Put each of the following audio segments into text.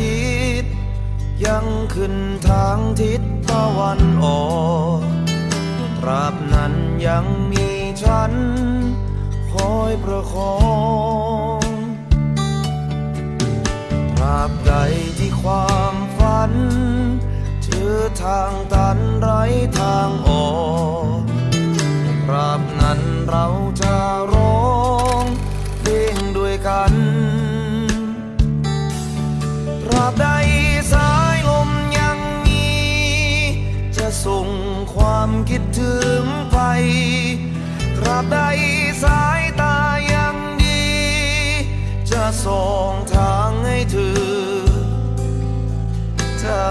ทิตย์ ยังขึ้นทางทิศตะวันออกตราบนั้นยังมีฉัน คอยประคองตราบใดที่ความฝันเจอทางตันไร้ทางออกตราบนั้นเราจะร้องเพลงด้วยกัน ความคิดถึงไปตราบใดสายตายังดี จะส่องทางให้เธอ ถ้า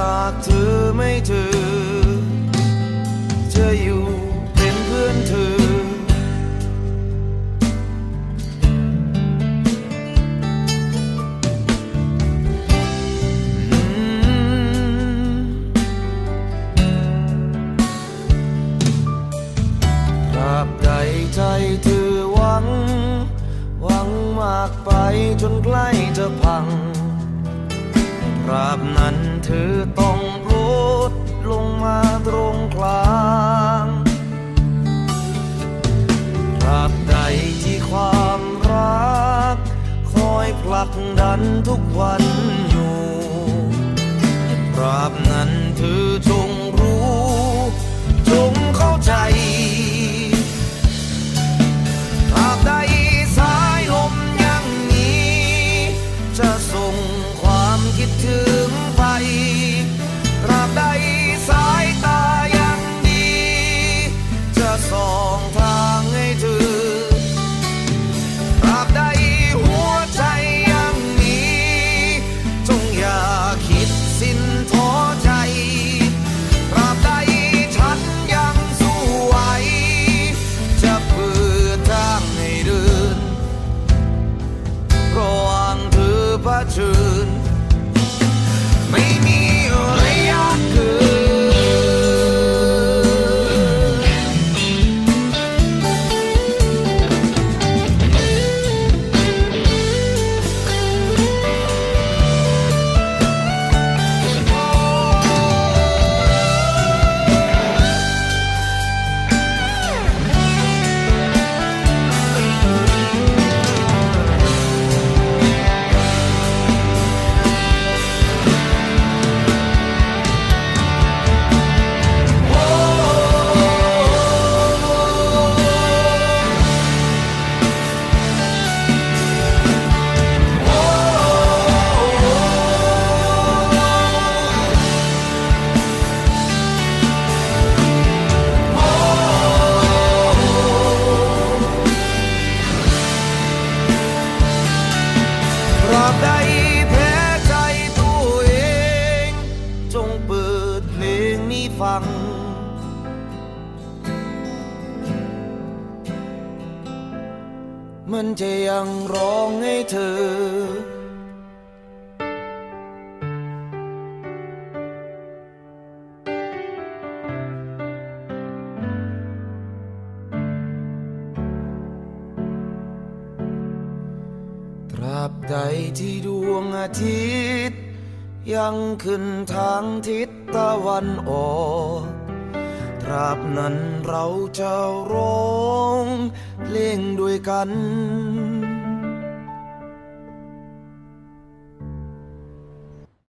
เธอไม่เธอากไปจนใกล้จะพังตราบนั้นเธอต้องลดลงมาตรงกลางตราบใดที่ความรัก คอยผลักดันทุกวันอยู่ตราบนั้นเธอ ฟัง มันจะยังร้องให้เธอ ตราบใดที่ดวงอาทิตย์ ยังขึ้นทางทิศตะวันออกตราบนั้นเราจะร้องเพลงด้วยกัน